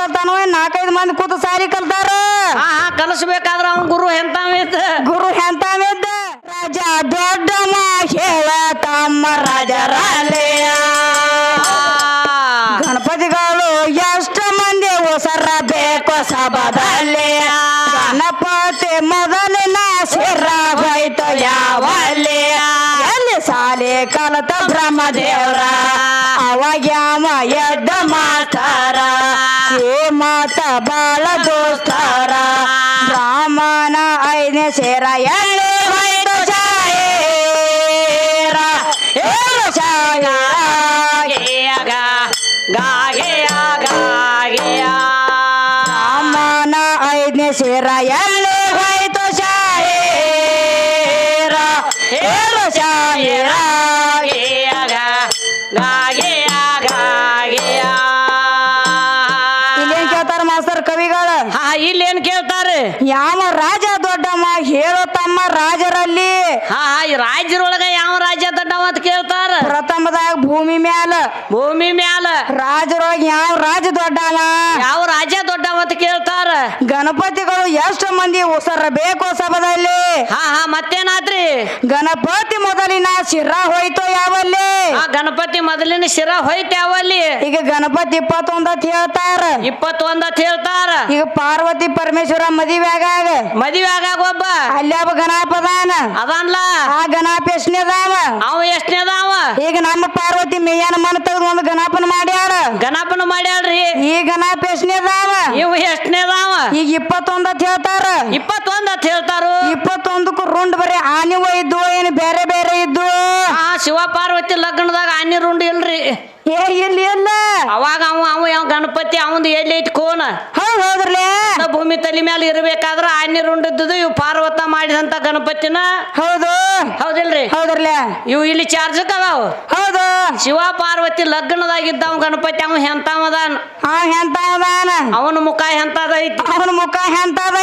ಕಲ್ತಾನೋ ನಾಲ್ಕೈದು ಮಂದಿ ಕೂತು ಸಾರಿ ಕಲ್ತಾರ? ಹಾ ಹಾ ಕಲಿಸ್ಬೇಕಾದ್ರ ಅವನ್ ಗುರು ಎಂತಾವಿದ್ದ ಗುರು ಎಂತಾವಿದ್ದ ರಾಜ ದೊಡ್ಡ ಹೇಳ ತಮ್ಮ ರಾಜರಾಲೆಯ ಗಣಪತಿಗಳು ಎಷ್ಟು ಮಂದಿ ಹೊಸರ ಬೇಕು ಸಭದಲ್ಲಿ ಗಣಪತಿ ಮೊದಲಿನ ಸಿರ ಹೋಯ್ತು ಯಾವಲ್ಲಿ ಎಲ್ಲಿ ಸಾಲಿ ಕಲತ ಬ್ರಹ್ಮದೇವ್ರ. ಅವಾಗ ಎದ್ದ ಬಾಳ ದೋಸ್ತಾರ. ಬ್ರಾಹ್ಮಣ ಐದನೇ ಸೇರ ಎಳ್ಳಿ ಹೋಯ್ತು ಶಾಯೇರ ಏಳು ಶಾಯೇರ ಬ್ರಾಹ್ಮಣ ಐದನೇ ಸೇರ ಎಲ್ಲಿ ಯಾವ ರಾಜ ದೊಡ್ಡಮ್ಮ ಹೇಳೋ ತಮ್ಮ ರಾಜರಲ್ಲಿ? ಹಾ ಈ ರಾಜ್ಯರೊಳಗ ಯಾವ ರಾಜ್ಯ ದೊಡ್ಡವ ಅಂತ ಕೇಳ್ತಾರ? ಪ್ರಥಮದಾಗ ಭೂಮಿ ಮ್ಯಾಲ. ಭೂಮಿ ಮ್ಯಾಲ. ರಾಜರೊಳಗ ಯಾವ ರಾಜ ದೊಡ್ಡವ? ಯಾವ ರಾಜ್ಯ ದೊಡ್ಡವ ಅಂತ ಕೇಳ್ತಾರ? ಗಣಪತಿಗಳು ಎಷ್ಟು ಮಂದಿ ಉಸರ ಬೇಕು ಸಭದಲ್ಲಿ? ಹಾ ಹಾ ಮತ್ತೇನಾತ್ರಿ ಗಣಪತಿ ಮೊದಲಿನ ಶಿರ ಹೋಯ್ತು ಯಾವಲ್ಲಿ? ಆ ಗಣಪತಿ ಮೊದಲಿನ ಶಿರ ಹೋಯ್ತು ಯಾವಲ್ಲಿ? ಈಗ ಗಣಪತಿ ಇಪ್ಪತ್ತೊಂದ್ ಅಂತ ಹೇಳ್ತಾರ. ಇಪ್ಪತ್ತೊಂದ ಅಂತ ಹೇಳ್ತಾರ. ಈಗ ಪಾರ್ವತಿ ಪರಮೇಶ್ವರ ಮದುವೆ ಆಗಾಗ. ಮದುವೆ ಆಗಾಗ ಒಬ್ಬ. ಅಲ್ಲಿ ಒಬ್ಬ ಗಣಪ ಅದಾನ ಅದನ್ಲ. ಆ ಗಣಪ ಎಷ್ಟನೇದಾವ ಅವ ಎಷ್ಟನೇದಾವ? ಈಗ ನಮ್ಮ ಪಾರ್ವತಿ ಮೇಯನ ಮನ ತೆಗೆದು ಒಂದು ಗಣಪನ ಮಾಡ್ಯಾರ ಗಣಪನ ಮಾಡ್ಯಾಳ್ರಿ. ಈ ಗಣಪ ಎಷ್ಟನೇದಾವ? ಇವ್ ಎಷ್ಟನೇದಾವ ಈಗ ಇಪ್ಪತ್ತೊಂದ್ ಅಂತ ಹೇಳ್ತಾರ. ಇಪ್ಪತ್ತೊಂದ್ ಅಂತ ಹೇಳ್ತಾರು? ಇಪ್ಪತ್ತೊಂದಕ್ಕೂ ರುಂಡ್ ಬರೀ ಆನಿವ ಇದ್ದು ಏನು ಬೇರೆ ಬೇರೆ ಇದ್ದು ಆ ಶಿವ ಪಾರ್ವತಿ ಲಗ್ನದಾಗ ಆನಿ ರುಂಡ್ ಇಲ್ರಿ. ಏ ಇಲ್ಲಿ ಇಲ್ಲ ಅವಾಗ ಅವ ಅವ ಯಾವ ಗಣಪತಿ ಅವಂದು ಎಲ್ಲಿ ಐತಿ ಕೋನ? ಅದ ಭೂಮಿ ತಲೆ ಮೇಲೆ ಇರ್ಬೇಕಾದ್ರ ಆನೆ ರುಂಡದ್ದು ಇವು ಪಾರ್ವತ ಮಾಡಿದಂತ ಗಣಪತಿನ. ಹೌದು. ಹೌದಿಲ್ರಿ? ಹೌದ್ರಿ ಇವು ಇಲ್ಲಿ ಚಾರ್ಜಕ್ ಅದಾವ. ಹೌದು. ಶಿವ ಪಾರ್ವತಿ ಲಗ್ನದಾಗಿದ್ದಾವ ಗಣಪತಿ ಅವ ಅದಾನ? ಆ ಹೆಂತಾವ ಅದಾನ? ಅವನ ಮುಖ ಎಂತದೈತಿ ಅವನ ಮುಖ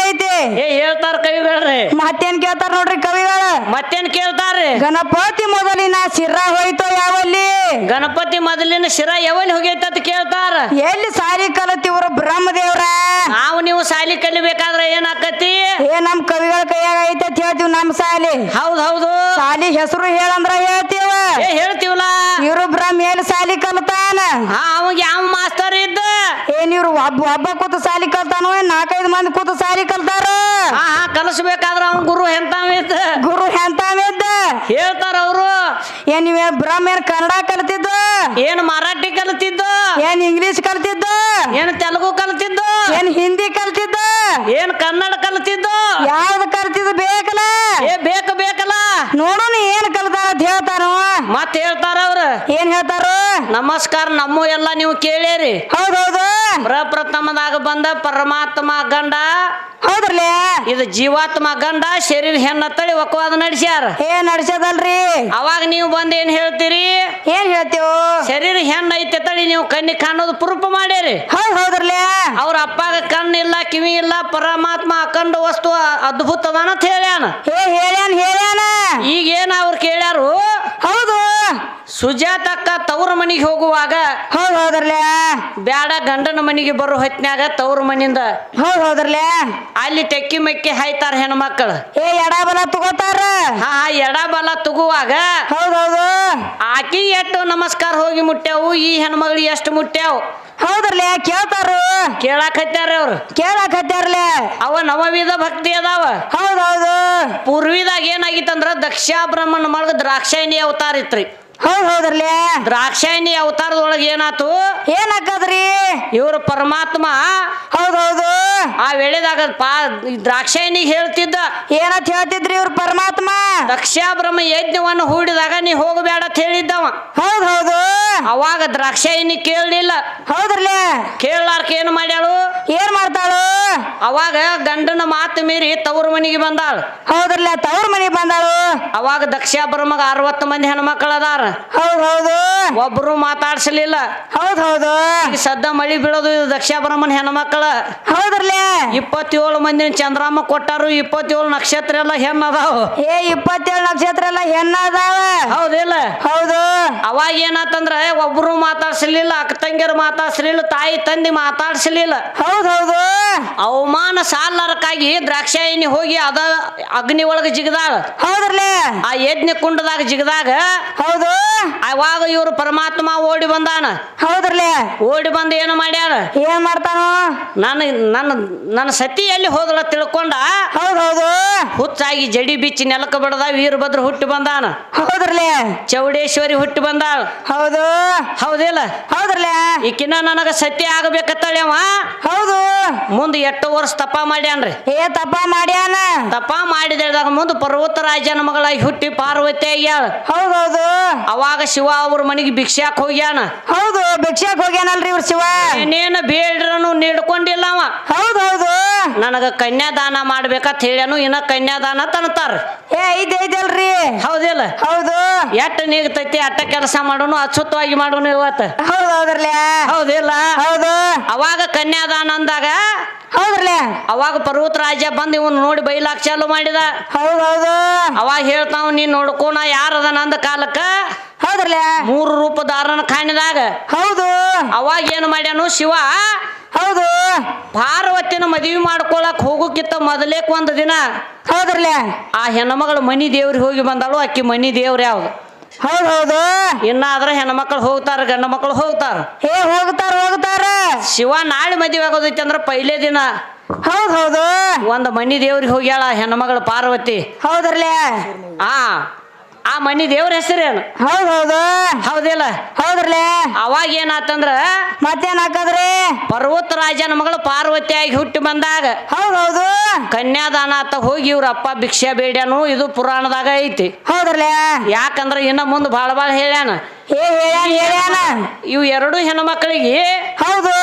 ಐತಿ? ಏ ಹೇಳ್ತಾರ ಕವಿಗಳ್ರಿ. ಮತ್ತೇನ್ ಕೇಳ್ತಾರ ನೋಡ್ರಿ ಕವಿಗಳ? ಮತ್ತೇನ್ ಕೇಳ್ತಾರ್ರಿ? ಗಣಪತಿ ಮೊದಲಿನ ಶಿರ ಹೋಯ್ತು ಯಾವಲ್ಲಿ? ಗಣಪತಿ ಮೊದಲಿನ ಶಿರ ಯಾವಲ್ಲಿ ಹೋಗೈತ ಅಂತ ಕೇಳ್ತಾರ? ಎಲ್ಲಿ ಸಾರಿ ಕಲತಿವ್ರ ಬ್ರಹ್ಮದೇವ್ರ? ನಾವು ನೀವು ಸಾಲಿ ಕಲಿಬೇಕಾದ್ರೆ ಏನಾಕತಿ ಏ ನಮ್ ಕವಿಗಳ ಕೈಯಾಗ ಐತೆ ಅಂತ ಹೇಳ್ತೀವಿ ನಮ್ ಸಾಲಿ. ಹೌದ್ ಹೌದು. ಸಾಲಿ ಹೆಸರು ಹೇಳಂದ್ರ ಹೇಳ್ತೀವ. ಏ ಹೇಳ್ತೀವಲ್ಲ? ಇವ್ರು ಬ್ರಹ್ಮ ಎಲ್ಲಿ ಸಾಲಿ ಕಲ್ತಾನ. ಹಾ ಅವಾಗ ಯಾವ ಮಾಸ್ತರ್ ಇದ್ದ? ಏನ್ ಇವ್ರು ಒಬ್ಬ ಒಬ್ಬ ಕೂತು ಸಾಲಿ ಕಲ್ತಾನೋ ಏನ್ ನಾಲ್ಕೈದು ಮಂದಿ ಕೂತು ಸಾಲಿ ಕಲ್ತಾರ? ಹಾ ಹಾ ಕಲಿಸ್ಬೇಕಾದ್ರ ಅವನ್ ಗುರು ಎಂತಾವಿದ್ದ ಗುರು ಎಂತಾವಿದ್ದ ಹೇಳ್ತಾರ ಅವರು. ಏನ್ ನೀವ್ ಬ್ರಹ್ಮ ಏನ್ ಕನ್ನಡ ಕಲ್ತಿದ್ದು? ಏನ್ ಮರಾಠಿ ಕಲ್ತಿದ್ದು? ಏನ್ ಇಂಗ್ಲಿಷ್ ಕಲ್ತಿದ್ದು? ಏನ್ ತೆಲುಗು ಕಲ್ತಿದ್ದು? ಏನ್ ಹಿಂದಿ ಕಲ್ತಿದ್ದು? ಏನ್ ಕನ್ನಡ ಕಲ್ತಿದ್ದು? ಯಾವ್ದು ಕಲ್ತಿದ್ದು ಬೇಕಲ್ಲ? ಏ ಬೇಕು ಬೇಕಲ್ಲ? ನೋಡೋಣ ಏನ್ ಕಲ್ತಾರ ಅಂತ ಹೇಳ್ತಾರೋ ಮತ್ ಹೇಳ್ತಾರ ಅವ್ರ? ಏನ್ ಹೇಳ್ತಾರ? ನಮಸ್ಕಾರ ನಮ್ಮ ಎಲ್ಲ ನೀವು ಕೇಳಿರಿ. ಹೌದೌದು. ಪ್ರಪ್ರಥಮದಾಗ ಬಂದ ಪರಮಾತ್ಮ ಗಂಡ. ಹೌದ್ರಿ ಇದು ಜೀವಾತ್ಮ ಗಂಡ ಶರೀರ ಹೆಣ್ಣ ತಳಿ ಒಕ್ಕವಾದ ನಡೆಸ್ಯಾರ. ಏನ್ ನಡ್ಸದಲ್ರಿ ಅವಾಗ ನೀವು ಬಂದ್ ಏನ್ ಹೇಳ್ತೀರಿ? ಏನ್ ಹೇಳ್ತೀವ? ಶರೀರ ಹೆಣ್ಣ ಐತೆ ತಳಿ ನೀವು ಕಣ್ಣಿ ಕಾಣೋದು ಪ್ರೂಫ್ ಮಾಡ್ಯಾರಿ. ಹೌದ್ ಹೌದ್ರಿ ಅವ್ರ ಅಪ್ಪಾಗ ಕಣ್ಣಿಲ್ಲ ಕಿವಿ ಇಲ್ಲ ಪರಮಾತ್ಮ ಅಖಂಡ ವಸ್ತು ಅದ್ಭುತ ಅಂತ ಹೇಳ್ಯಾನ. ಏ ಹೇಳ್ಯಾನ ಹೇಳ್ಯಾನ. ಈಗ ಏನ ಅವ್ರು ಕೇಳ್ಯಾರು? ಹೌದು. ಸುಜಾತಕ್ಕ ತವ್ರ ಮನಿಗೆ ಹೋಗುವಾಗ ಹೌದ್ ಹೌದ್ರಲ್ಲೇ ಬ್ಯಾಡ ಗಂಡನ ಮನಿಗೆ ಬರೋ ಹೊತ್ನ್ಯಾಗ ತವ್ರ ಮನಿಂದ. ಹೌದ್ ಹೌದ್ರಲ್ಲೇ ಅಲ್ಲಿ ಟೆಕ್ಕಿ ಮೆಕ್ಕಿ ಹಾಯ್ತಾರ ಹೆಣ್ಮಕ್ಳು. ಏ ಎಡ ಬಲ ತಗೋತಾರ? ಹಾ ಎಡ ಬಲ ತಗುವಾಗ ಹೌದ್ ಹೌದು. ಆಕಿ ಎಟ್ಟು ನಮಸ್ಕಾರ ಹೋಗಿ ಮುಟ್ಟ್ಯಾವು ಈ ಹೆಣ್ಮಗಳು ಎಷ್ಟು ಮುಟ್ಟ್ಯಾವು? ಕೇಳ್ತಾರ ಕೇಳ್ತಾರು. ಕೇಳಾಕತ್ಯಾರ ಅವ್ರು. ಕೇಳಕ್ ಹತ್ತಾರ್ಲೆ ಅವ ನವವಿಧ ಭಕ್ತಿ ಅದಾವ. ಹೌದ್ ಹೌದು. ಪೂರ್ವಿದಾಗ ಏನಾಗಿತ್ತಂದ್ರ ದಕ್ಷ ಬ್ರಹ್ಮನ ಮಳಗ ದ್ರಾಕ್ಷಾಯಣಿ ಅವತಾರ ಇತ್ರಿ. ಹೌದ್ ಹೌದ್ರಲ್ಲೇ? ದ್ರಾಕ್ಷಾಯಣಿ ಅವತಾರದೊಳಗೆ ಏನಾತು? ಏನಾಕದ್ರಿ? ಇವರು ಪರಮಾತ್ಮ. ಹೌದೌದು ಹೌದು. ಆ ವೇಳೆದಾಗ ಪಾ ದ್ರಾಕ್ಷಾಯಣಿಗೆ ಹೇಳ್ತಿದ್ದ ಏನಂತ ಹೇಳ್ತಿದ್ರಿ ಇವ್ರ ಪರಮಾತ್ಮ? ದಕ್ಷಾಬ್ರಹ್ಮ ಯಜ್ಞವನ್ನು ಹೂಡಿದಾಗ ನೀ ಹೋಗಬೇಡ ಅಂತ ಹೇಳಿದ್ದವ. ಹೌದ್ ಹೌದು. ಅವಾಗ ದ್ರಾಕ್ಷಾಯಿನಿ ಕೇಳಲಿಲ್ಲ. ಹೌದ್ರಲ್ಲ ಕೇಳಲಾರ್ಕ ಏನ್ ಮಾಡ್ಯಾಳು? ಏನ್ ಮಾಡ್ತಾಳು? ಅವಾಗ ಗಂಡನ ಮಾತು ಮೀರಿ ತವ್ರ ಮನೆಗೆ ಬಂದಾಳ. ಹೌದ್ರಲ್ಲ ತವ್ರ ಮನೆಗೆ ಬಂದಾಳು? ಅವಾಗ ದಕ್ಷಾ ಬ್ರಹ್ಮಗ ಅರವತ್ತು ಮಂದಿ ಹೆಣ್ಮಕ್ಳು ಅದಾರ. ಹೌದ್ ಹೌದು. ಒಬ್ರು ಮಾತಾಡ್ಸಲಿಲ್ಲ. ಹೌದ್ ಹೌದು. ಈಗ ಸದ್ದ ಮಳಿ ಬೀಳೋದು ಇದು ದಕ್ಷ ಬ್ರಹ್ಮನ ಹೆಣ್ಮಕ್ಳ. ಹೌದ್ರಲ್ಲ ಇಪ್ಪತ್ತೇಳು ಮಂದಿನ ಚಂದ್ರಮ್ಮ ಕೊಟ್ಟಾರು ಇಪ್ಪತ್ತೇಳು ನಕ್ಷತ್ರ ಎಲ್ಲ ಹೆಣ್ಣು ಅದಾವ ಏ ಇಪ್ಪತ್ತೇಳು ನಕ್ಷತ್ರ ಎಲ್ಲ ಹೆಣ್ಣದಾವ. ಹೌದಿಲ್ಲ? ಹೌದು. ಅವಾಗ ಏನಾತಂದ್ರೆ ಒಬ್ರು ಮಾತಾಡ್ಸಲಿಲ್ಲ ಅಕ್ಕ ತಂಗಿಯರು ಮಾತಾಡ್ಸಲಿಲ್ಲ ತಾಯಿ ತಂದೆ ಮಾತಾಡ್ಸಲಿಲ್ಲ. ಹೌದ್ ಹೌದು ಅವಮಾನ ಸಾಲಾರಕ್ಕಾಗಿ ದ್ರಾಕ್ಷಾಯಿನಿ ಹೋಗಿ ಅದ ಅಗ್ನಿ ಒಳಗೆ ಜಿಗದಾಳ. ಹೌದ್ರಲೆ. ಆ ಯಜ್ಞ ಕುಂಡದಾಗ ಜಿಗದಾಗ. ಹೌದು. ಅವಾಗ ಇವ್ರು ಪರಮಾತ್ಮ ಓಡಿ ಬಂದಾನ. ಹೌದ್ರಲೆ. ಓಡಿ ಬಂದು ಏನು ಮಾಡ್ಯಾರ? ಏನ್ ಮಾಡ್ತಾನ? ನನ್ನ ನನ್ನ ನನ್ನ ಸತಿ ಎಲ್ಲಿ ಹೋದಲ್ಲ ತಿಳ್ಕೊಂಡ ಹೌದೌದು. ಹೌದು ಹುಚ್ಚಾಗಿ ಜಡಿ ಬಿಚ್ಚಿ ನೆಲಕ ಬಿಡದ ವೀರಭದ್ರ ಹುಟ್ಟಿ ಬಂದಾನ. ಹೌದ್ರಲೇ. ಚೌಡೇಶ್ವರಿ ಹುಟ್ಟಿ ಬಂದಾಳ. ಹೌದು. ಹೌದಿಲ್ಲ? ಹೌದ್ರಲೇ. ಈಕಿನ ನನಗ ಸತಿ ಆಗಬೇಕತ್ತಳೆ ಅವ. ಹೌದು. ಮುಂದೆ ಎಷ್ಟು ವರ್ಷ ತಪ ಮಾಡ್ಯಾನ್ರಿ. ಏ ತಪ್ಪ ಮಾಡ್ಯಾನ? ತಪ ಮಾಡಿದಾಗ ಮುಂದೆ ಪರ್ವತ ರಾಜನ ಮಗಳಾಗಿ ಹುಟ್ಟಿ ಪಾರ್ವತಿ ಆಗ್ಯಾಳ. ಹೌದೌದು. ಹೌದು ಅವಾಗ ಶಿವ ಅವ್ರ ಮನೆಗೆ ಭಿಕ್ಷಾಕ್ ಹೋಗ್ಯಾನ. ಹೌದು ಭಿಕ್ಷಾಕ್ ಹೋಗ್ಯಾನಲ್ರಿ ಇವ್ರ ಶಿವ. ಏನೇನು ಬೇಡ್ರನು ನೀಡ್ಕೊಂಡಿಲ್ಲ ಅವ. ಹೌದ್ ಹೌದು ನನಗ ಕನ್ಯಾದಾನ ಮಾಡ್ಬೇಕಂತ ಹೇಳ್ಯಾನು ಇನ್ನ ಕನ್ಯಾದಾನ ತನತಾರ ಏ ಐದ್ ಐದಲ್ರಿ? ಹೌದಿಲ್ಲ? ಹೌದು. ಎಟ್ಟ ನೀಗತೈತಿ ಅಟ್ಟ ಕೆಲಸ ಮಾಡೋನು ಅಚ್ಚುತ್ತವಾಗಿ ಮಾಡೋನು ಇವತ್ತು. ಹೌದೌದ್ರಲ್ಲ ಹೌದಿಲ್ಲ? ಹೌದು. ಅವಾಗ ಕನ್ಯಾದಾನ ಅಂದಾಗ ಹೌದ್ರಲ್ಲ ಅವಾಗ ಪರ್ವತ ರಾಜ್ಯ ಬಂದ್ ಇವನು ನೋಡಿ ಬೈಲಾಕ್ ಚಾಲು ಮಾಡಿದ. ಹೌದ್ ಹೌದು. ಅವಾಗ ಹೇಳ್ತಾವ ನೀನ್ ನೋಡ್ಕೋಣ ಯಾರದ ನಂದ ಕಾಲಕ್ಕ? ಹೌದ್ರಲ್ಲ ಮೂರು ರೂಪ ಕಾಣಿದಾಗ. ಹೌದು. ಅವಾಗ ಏನು ಮಾಡ್ಯಾನು ಶಿವ ಹೌದು. ಪಾರ್ವತಿನ ಮದುವೆ ಮಾಡ್ಕೊಳಕ್ ಹೋಗೋಕ್ಕಿಂತ ಮೊದಲೇ ಒಂದು ದಿನ. ಹೌದ್ರಲ್ಲ? ಆ ಹೆಣ್ಮಗಳು ಮನಿ ದೇವ್ರಿಗೆ ಹೋಗಿ ಬಂದಾಳು ಅಕ್ಕಿ ಮನಿ ದೇವ್ರ ಯಾವ್ದು? ಹೌದು ಹೌದು. ಇನ್ನಾದ್ರೆ ಹೆಣ್ಮಕ್ಳು ಹೋಗ್ತಾರ ಗಂಡ ಮಕ್ಳು ಹೋಗ್ತಾರ. ಏ ಹೋಗ್ತಾರ ಹೋಗ್ತಾರ. ಶಿವ ನಾಳೆ ಮದುವೆ ಆಗೋದೈತಿ ಅಂದ್ರೆ ಪೈಲೆ ದಿನ. ಹೌದ್ ಹೌದು. ಒಂದು ಮನಿ ದೇವ್ರಿಗೆ ಹೋಗ್ಯಾಳ ಹೆಣ್ಮಗಳು ಪಾರ್ವತಿ. ಹೌದ್ರಲ್ಲ? ಆ ಆ ಮನಿ ದೇವ್ರ ಹೆಸರೇನು ಹೌದ್ ಹೌದು. ಹೌದಿಲ್ಲ? ಹೌದ್ರಲ್ಲ ಅವಾಗ ಏನಾತಂದ್ರ ಮತ್ತೇನ್ ಹಾಕದ್ರಿ? ಪರ್ವತ ರಾಜನ ಮಗಳು ಪಾರ್ವತಿಯಾಗಿ ಹುಟ್ಟಿ ಬಂದಾಗ ಹೌದ್ ಹೌದು. ಕನ್ಯಾದಾನ ಆತ ಹೋಗಿ ಇವ್ರ ಅಪ್ಪ ಭಿಕ್ಷೆ ಬೇಡ್ಯಾನು ಇದು ಪುರಾಣದಾಗ ಐತಿ. ಹೌದ್ರಲ್ಲ ಯಾಕಂದ್ರ ಇನ್ನ ಮುಂದ್ ಬಾಳ ಬಾಳ ಹೇಳ್ಯಾನ ಹೇಳ್ಯಾನ ಹೇಳ್ಯಾನ. ಇವು ಎರಡು ಹೆಣ್ಮಕ್ಳಿಗೆ ಹೌದು.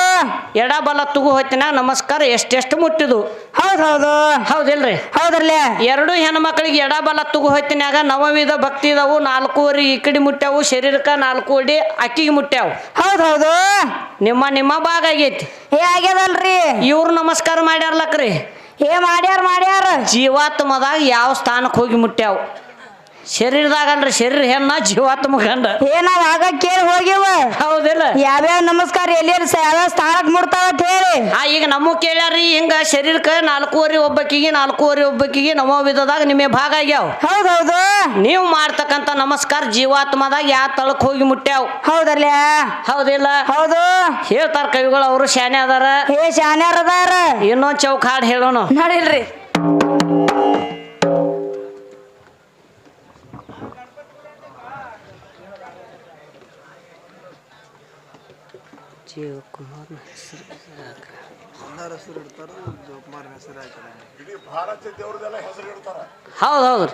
ಎಡಬಲ ತುಗು ಹೋಯ್ತಿನ ನಮಸ್ಕಾರ ಎಷ್ಟೆಷ್ಟು ಮುಟ್ಟಿದು ಹೌದು ಹೌದು. ಹೌದಿಲ್ರಿ. ಹೌದ್ರಲ್ಲ ಎರಡು ಹೆಣ್ಮಕ್ಳಿಗೆ ಎಡಬಲ ತುಗು ಹೋಯ್ತಿನಾಗ ನವವಿಧ ಭಕ್ತಿ ಇದಾವು ನಾಲ್ಕೂವರೆ ಈ ಕಡೆ ಮುಟ್ಟ್ಯಾವು ಶರೀರಕ್ಕೆ ನಾಲ್ಕು ಅಡಿ ಅಕ್ಕಿಗೆ ಮುಟ್ಟ್ಯಾವು. ಹೌದು ಹೌದು. ನಿಮ್ಮ ನಿಮ್ಮ ಭಾಗ ಆಗೈತಿ. ಏ ಆಗ್ಯದಲ್ರಿ. ಇವ್ರು ನಮಸ್ಕಾರ ಮಾಡ್ಯಾರ್ಲಕ್ರಿ. ಏ ಮಾಡ್ಯಾರ ಮಾಡ್ಯಾರ. ಜೀವಾತ್ಮದಾಗ ಯಾವ ಸ್ಥಾನಕ್ಕೆ ಹೋಗಿ ಮುಟ್ಟ್ಯಾವು. ಶರೀರದಾಗಲ್ರಿ ಶರೀರ ಹೆಣ್ಣ ಜೀವಾತ್ಮ ಗಂಡ. ಏ ನಾವ್ ಆಗ ಕೇಳಿ ಹೋಗಿವ? ಹೌದಿಲ್ಲ. ಯಾವ್ಯಾವ ನಮಸ್ಕಾರ ಎಲ್ಲಿ ಯಾವ್ಯಾವ ಸ್ಥಾನಕ್ ಮುಡ್ತಾವ ಅಂತ ಹೇಳಿ. ಆ ಈಗ ನಮಗ್ ಕೇಳ್ಯಾರಿ ಹಿಂಗ ಶರೀರಕ್ಕೆ ನಾಲ್ಕೂವರೆ ಒಬ್ಬಕ್ಕಿಗೆ ನಾಲ್ಕೂವರೆ ಒಬ್ಬಕ್ಕಿಗೆ ವಿಧದಾಗ ನಿಮಗೆ ಭಾಗ ಆಗ್ಯಾವ. ಹೌದೌದು. ಹೌದು ನೀವು ಮಾಡ್ತಕ್ಕಂಥ ನಮಸ್ಕಾರ ಜೀವಾತ್ಮದಾಗ ಯಾವ ತಳಕ್ ಹೋಗಿ ಮುಟ್ಟ್ಯಾವ ಹೌದಲ್ಲ ಹೌದಿಲ್ಲ. ಹೌದು. ಹೇಳ್ತಾರ ಕವಿಗಳು ಅವರು ಶಾನೆ ಅದಾರ. ಏ ಶಾನ್ಯಾರ ಅದಾರ. ಇನ್ನೊಂದ್ ಚೌಕ್ ಹಾಡ್ ಹೇಳೋಣ ನಡಿಲ್ರಿ. ಇಡೀ ಭಾರತ ದೇವ್ರದೆಲ್ಲ ಹೆಸರು ಇಡ್ತಾರ. ಹೌದು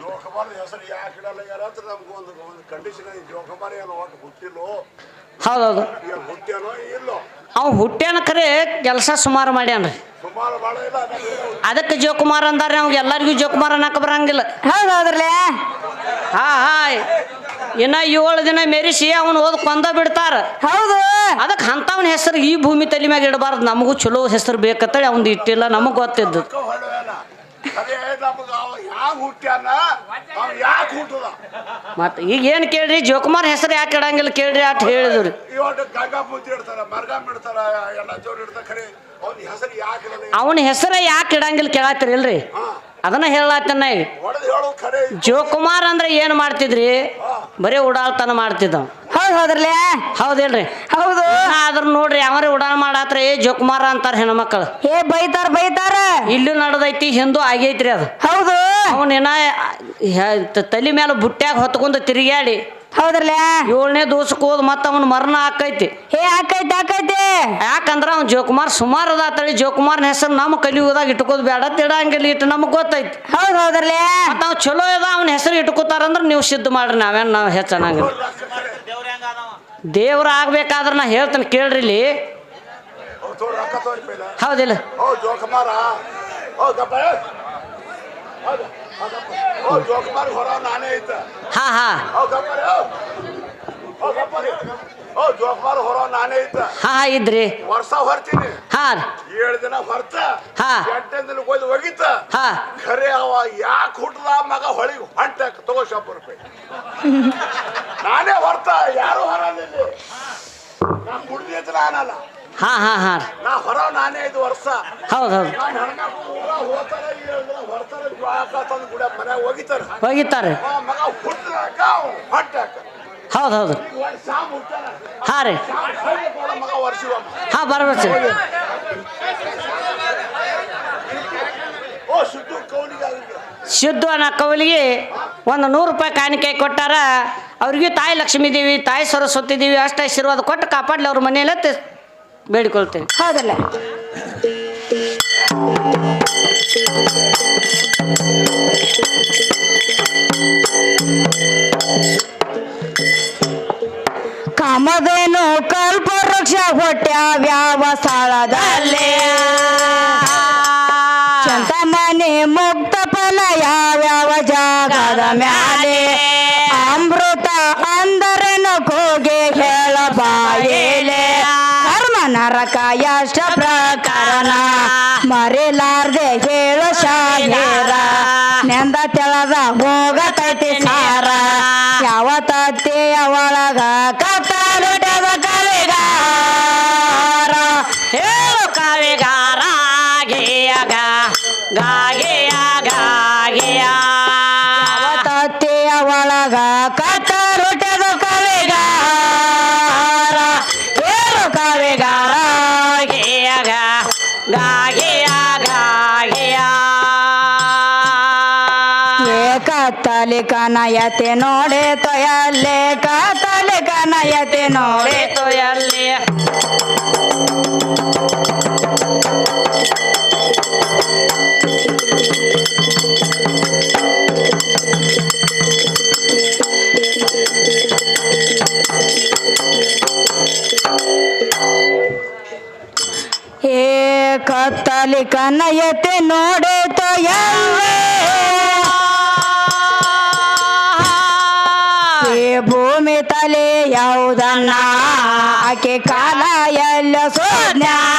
ಜೋಕುಮಾರ್ ಹೆಸರು ಯಾಕೆ ಇಡಲ್ಲ ಯಾರಂತ ನಮ್ಗೆ ಒಂದು ಒಂದು ಕಂಡೀಷನ್ ಜೋಕುಮಾರ್ ಏನು ಒಟ್ಟು ಹುಟ್ಟಿಲ್ಲೋ? ಹೌದೌದು ಏನು ಹುಟ್ಟ್ಯಾನೋ ಇಲ್ಲೋ? ಅವ್ ಹುಟ್ಟ್ಯಾನ ಕರೆ ಕೆಲಸ ಸುಮಾರು ಮಾಡ್ಯಾನ್ರಿ. ಸುಮಾರು ಭಾಳ ಇಲ್ಲ ಅದಕ್ಕೆ ಜೋಕುಮಾರ್ ಅಂದಾರೆ ನಮ್ಗೆ ಎಲ್ಲರಿಗೂ ಜೋಕುಮಾರ್ ಅನ್ನಕ್ಕೆ ಬರಂಗಿಲ್ಲ. ಹೌದೌದ್ರಲ್ಲೇ ಹಾ ಹಾಯ್. ಇನ್ನ ಏಳು ದಿನ ಮೆರಿಸಿ ಅವನು ಓದ್ ಕೊಂದ ಬಿಡ್ತಾರ. ಹೌದು. ಅದಕ್ಕೆ ಅಂತವನ ಹೆಸರು ಈ ಭೂಮಿ ತಲೆ ಮ್ಯಾಗ ಇಡಬಾರ್ದು. ನಮಗೂ ಚಲೋ ಹೆಸರು ಬೇಕಂತೇಳಿ ಅವ್ನು ಇಟ್ಟಿಲ್ಲ. ನಮಗ್ ಗೊತ್ತಿದ್ದು. ಮತ್ತೆ ಈಗ ಏನು ಕೇಳ್ರಿ? ಜೋಕುಮಾರ್ ಹೆಸರು ಯಾಕೆ ಇಡಂಗಿಲ್ಲ ಕೇಳ್ರಿ? ಅಟ್ ಹೇಳಿದ್ರಿ. ಅವ್ನ ಹೆಸರು ಯಾಕೆ ಇಡಂಗಿಲ್ಲ ಕೇಳತ್ತೀರಿಲ್ರಿ ಇಲ್ರಿ? ಅದನ್ನ ಹೇಳತ್ತನ್ನ ಈಗ ಜೋಕುಮಾರ್ ಅಂದ್ರೆ ಏನು ಮಾಡ್ತಿದ್ರಿ? ಬರೀ ಉಡಾಳ್ತನ ಮಾಡ್ತಿದ್ದ. ಹೌದು ಹೌದ್ರಲ್ಲ? ಹೌದಿಲ್ರಿ? ಹೌದು. ಆದ್ರ ನೋಡ್ರಿ ಅವರೇ ಉಡಾಳ್ ಮಾಡಾತ್ರ ಏ ಜೋಕುಮಾರ ಅಂತಾರ ಹೆಣ್ಮಕ್ಳು. ಏ ಬೈತಾರ ಬೈತಾರ. ಇಲ್ಲೂ ನಡೆದೈತಿ ಹಿಂದೂ ಆಗೈತ್ರಿ ಅದು. ಹೌದು. ಅವನೇನ ತಲೆ ಮೇಲೆ ಬುಟ್ಟ್ಯಾಗ ಹೊತ್ಕೊಂಡು ತಿರುಗಾಡಿ ಹೌದ್ರಲ್ಲ? ಏಳನೇ ದಿವಸಕ್ಕೆ ಹೋದ್ ಮತ್ತ ಅವನ ಮರಣ ಆಕೈತಿ. ಹೇ ಆಕೈತಿ ಆಕೈತಿ? ಯಾಕಂದ್ರ ಅವ್ನ ಜೋಕುಮಾರ್ ಸುಮಾರು ಅದಾತಳಿ ಜೋಕುಮಾರ್ನ ಹೆಸರು ನಮ್ಮ ಕಲಿಯುವುದಾಗ ಇಟ್ಕೋದ್ ಬೇಡ ತಿಡಂಗಿಲ್ಲ ಇಟ್ಟು ನಮಗ್ ಗೊತ್ತೈತಿ. ಹೌದ್ ಹೌದ್ರಲ್ಲ? ಮತ್ತು ಚಲೋ ಇದ ಅವ್ನ ಹೆಸರು ಇಟ್ಕೋತಾರಂದ್ರೆ ನೀವು ಸಿದ್ಧ ಮಾಡ್ರಿ ನಾವೇನು ನಾವು ಹೆಚ್ಚನಾಗಿಲ್ಲ ದೇವ್ರ ಆಗ್ಬೇಕಾದ್ರೆ ನಾ ಹೇಳ್ತೇನೆ ಕೇಳ್ರಿ ಇಲ್ಲಿ. ಹೌದಿಲ್ಲ? ಹಾ ಹಾ. ಜೋಕುಮಾರ್ ಹೊರ ನಾನೇ ಐತ ಹಾ ಇದ್ರಿ. ವರ್ಷ ಹೊರ್ತೀನಿ. ಹಾ. ಏಳು ದಿನ ಹೊರ್ತ ಹಾ. ಎಂಟನೇ ದಿನ ಹೋಯ್ದು ಒಗಿತ. ಹಾ. ಖರೆ ಅವ ಯಾಕೆ ಹುಟ್ಟದ ಮಗ ಹೊಳಿಗೆ ಹೊಂಟ ತಗೋ ಶಾಪ ರೂಪಾಯಿ. ನಾನೇ ಹೊರ್ತ ಯಾರು ಹೊರಲಿಲ್ಲ ನಾ ಕುಡ್ದಿತ್ತು ನಾನಲ್ಲ. ಹಾ ಹಾ ಹಾ. ನಾ ಹೊರ ನಾನೇ ಐದು ವರ್ಷ. ಹೌದು ಹೌದು. ಊರ ಹೋಗ್ತಾರ ಹೌದು ಹೌದು. ಹಾ ರೀ. ಹಾ ಬರ್ಬೇಕು. ಓ ಸುದ್ದು ಕೌಲಿಗೆ ಶುದ್ಧ ಅನ್ನೋ ಕವಲಿಗೆ ಒಂದು ನೂರು ರೂಪಾಯಿ ಕಾಣಿಕೆ ಕೊಟ್ಟಾರ. ಅವ್ರಿಗೆ ತಾಯಿ ಲಕ್ಷ್ಮೀ ದೇವಿ ತಾಯಿ ಸರಸ್ವತಿ ದೇವಿ ಅಷ್ಟ ಆಶೀರ್ವಾದ ಕೊಟ್ಟು ಕಾಪಾಡಲಿ ಅವ್ರ ಮನೆಯಲ್ಲ ಬೇಡಿಕೊಳ್ತೇವೆ. ಹೌದಲ್ಲ. ಕಾಮಧೇನು ಕಲ್ಪ ವೃಕ್ಷ ಹೊಟ್ಯಾವ್ಯಾವ ಸ್ಥಳದಲ್ಲೇ. ಚಂತಮನೆ ಮುಕ್ತ ಫಲ ಯಾವ್ಯಾವ ಜಾಗದ ಮ್ಯಾಲೆ. ಅಮೃತ ಅಂದರೇನು ಕೂಗೆ ಹೇಳ ಬಾಯೇಲೆ. ಕರ್ಮ ನರಕ ಪ್ರಕರಣ ಮರಿಲಾರ್ದೆ ಹೇಳು ಶಾಗೇರ. ನೆಂದ ತೆಳದ ಹೋಗತೈತಿ ಸಾರ. ಕನಯತೆ ನೋಡೆ ತೊಯಲ್ಲೆ ಕತ್ತಲಿ ಕನಯತೆ ನೋಡೆ ತೊಯಲ್ಲೆ. ಏ ಕತ್ತಲಿ ಕನಯತೆ ನೋಡೆ ತೊಯಲ್ಲೆ. ತಲೆ ಯಾವುದನ್ನ ಆಕೆ ಕಾಲ ಎಲ್ಲ ಸುಜ್ಞಾನ